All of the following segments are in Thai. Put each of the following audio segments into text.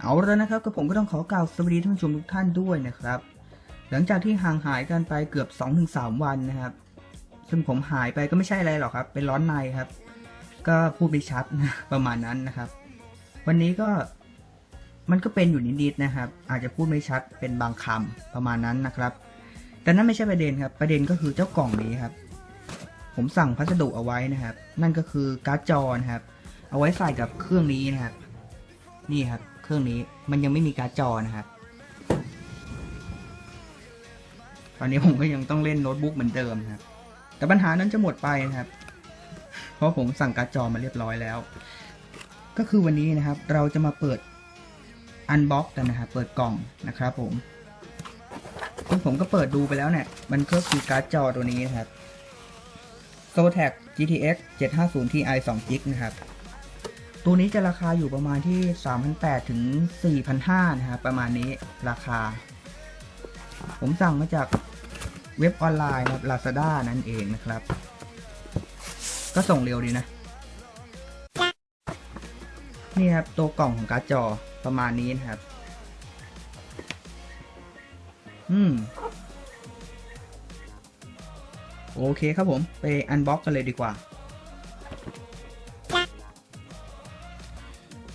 เอาแล้วนะครับก็ผมก็ต้องขอกล่าวสวัสดีท่านผู้ชมทุกท่านด้วยนะครับ หลังจากที่ห่างหายกันไปเกือบ 2-3 วันนะครับ ซึ่งผมหายไปก็ไม่ใช่อะไรหรอกครับ เป็นร้อนในครับ ก็พูดไม่ชัดนะประมาณนั้นนะครับ วันนี้ก็มันก็เป็นอยู่นิดๆนะครับ อาจจะพูดไม่ชัดเป็นบางคำประมาณนั้นนะครับ แต่นั่นไม่ใช่ประเด็นครับ ประเด็นก็คือเจ้ากล่องนี้ครับ ผมสั่งพัสดุเอาไว้นะครับ นั่นก็คือการ์ดจอนะครับ เอาไว้ใส่กับเครื่องนี้นะครับ นี่ครับ เครื่องนี้มันยังไม่มีการ์ดจอนะครับตอนนี้ผมก็ยังต้องเล่นโน้ตบุ๊กเหมือนเดิมนะครับ แต่ปัญหานั้นจะหมดไปนะครับ เพราะผมสั่งการ์ดจอมาเรียบร้อยแล้ว ก็คือวันนี้นะครับ เราจะมาเปิดอันบ็อกกันนะครับเปิดกล่องนะครับผมซึ่งผมก็เปิดดูไปแล้วเนี่ย มันก็คือการ์ดจอตัวนี้นะครับ Zotac GTX 750 Ti 2 g b นะครับ ตัวนี้จะราคาอยู่ประมาณที่ 3,800 ถึง 4,500 นะครับประมาณนี้ราคา ผมสั่งมาจากเว็บออนไลน์นะครับ Lazada นั่นเองนะครับ ก็ส่งเร็วดีนะ นี่ครับ ตัวกล่องของการ์ดจอประมาณนี้นะครับ อืม โอเคครับผม ไปอันบ็อกกันเลยดีกว่า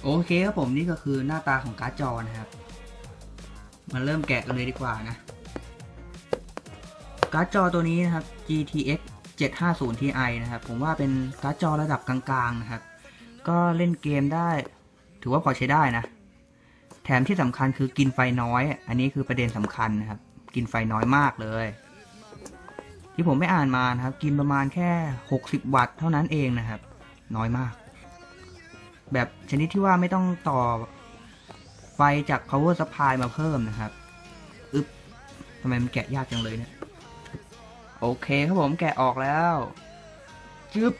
โอเคครับผมนี่ก็คือหน้าตาของการ์ดจอนะครับ มาเริ่มแกะกันเลยดีกว่านะ การ์ดจอตัวนี้นะครับ GTX 750 Ti นะครับ ผมว่าเป็นการ์ดจอระดับกลางๆนะครับ ก็เล่นเกมได้ ถือว่าพอใช้ได้นะ แถมที่สำคัญคือกินไฟน้อย อันนี้คือประเด็นสำคัญนะครับ กินไฟน้อยมากเลย ที่ผมไม่อ่านมานะครับ กินประมาณแค่ 60 วัตต์เท่านั้นเองนะครับ น้อยมาก แบบชนิดที่ว่าไม่ต้องต่อไฟจาก power supply มาเพิ่มนะครับอึ๊บทำไมมันแกะยากจังเลยเนี่ยโอเคครับผมแกะออกแล้วจึ๊บ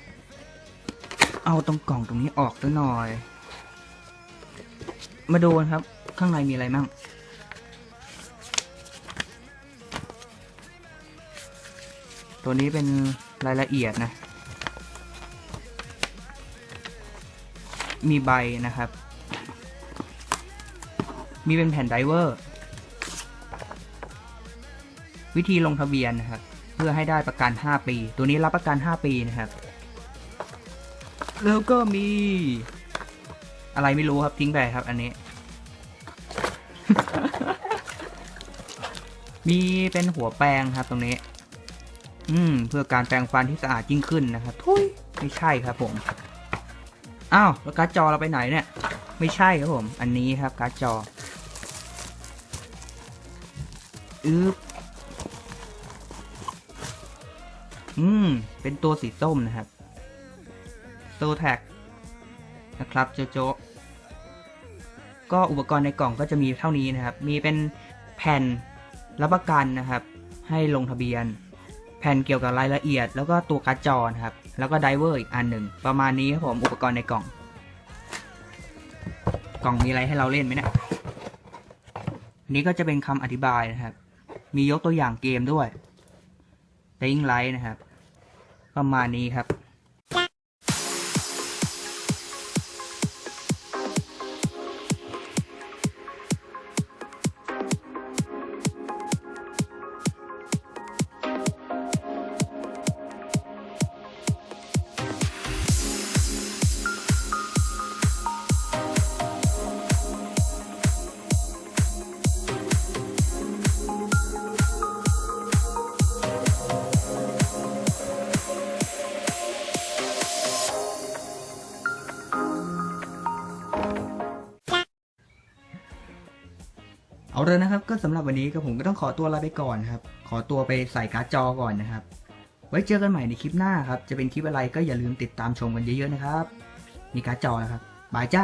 เอาตรงกล่องตรงนี้ออกซะหน่อย มาดูกันครับ ข้างในมีอะไรมั่งตัวนี้เป็นรายละเอียดนะ มีใบนะครับ มีเป็นแผ่นไดเวอร์ วิธีลงทะเบียนนะครับ เพื่อให้ได้ประกัน 5 ปี ตัวนี้รับประกัน 5 ปีนะครับ แล้วก็มี อะไรไม่รู้ครับทิ้งไปครับ อันนี้ มีเป็นหัวแปรงครับตรงนี้ อืม เพื่อการแปรงฟันที่สะอาดยิ่งขึ้นนะครับทุยไม่ใช่ครับผม อ้าวแล้วการ์ดจอเราไปไหนเนี่ย ไม่ใช่ครับผม อันนี้ครับการ์ดจออึ๊บอืม เป็นตัวสีส้มนะครับโซแท็กนะครับโจโจก็อุปกรณ์ในกล่องก็จะมีเท่านี้นะครับ มีเป็นแผ่นรับประกันนะครับ ให้ลงทะเบียน แผ่นเกี่ยวกับรายละเอียด แล้วก็ตัวการ์ดจอนะครับ แล้วก็ไดเวอร์อีกอันหนึ่ง ประมาณนี้ครับผม อุปกรณ์ในกล่อง กล่องมีอะไรให้เราเล่นไหมเนี่ยนนี้ก็จะเป็นคำอธิบายนะครับ มียกตัวอย่างเกมด้วย Dying Light นะครับ ประมาณนี้ครับ เอาเลยนะครับก็สำหรับวันนี้ก็ผมก็ต้องขอตัวลาไปก่อนครับ ขอตัวไปใส่การ์ดจอก่อนนะครับ ไว้เจอกันใหม่ในคลิปหน้าครับ จะเป็นคลิปอะไรก็อย่าลืมติดตามชมกันเยอะๆนะครับ มีการ์ดจอนะครับบายจ้า